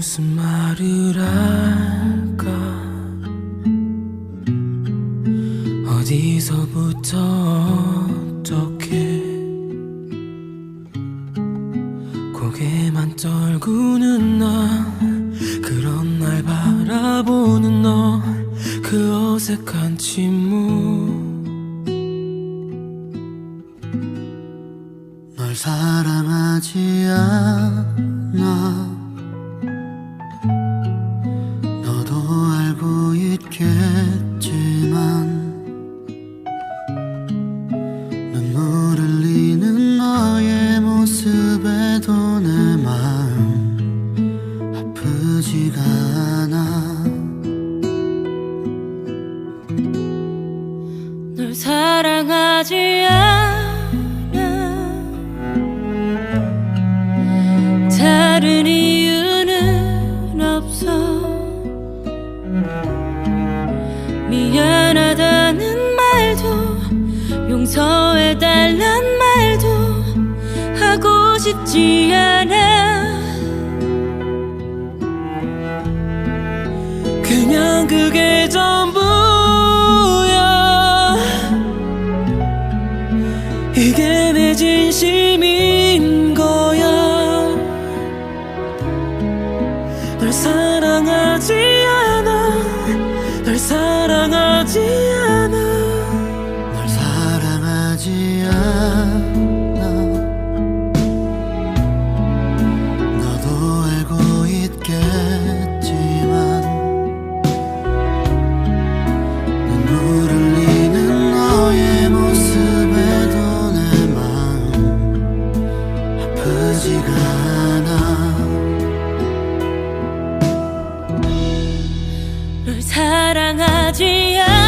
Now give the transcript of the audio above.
무슨 말을 할까? 어디서부터 어떻게? 고개만 떨구는 나 그런 날 바라보는 너 그 어색한 침묵. 널 사랑하지 않아. 있겠지만 눈물 흘리는 너의 모습에도 내 마음 아프지가 않아. 널 사랑하지 않아 용서해달란 말도 하고 싶지 않아. 그냥 그게 전부야. 이게 내 진심인 거야. 널 사랑하지 않아. 널 사랑하지 않아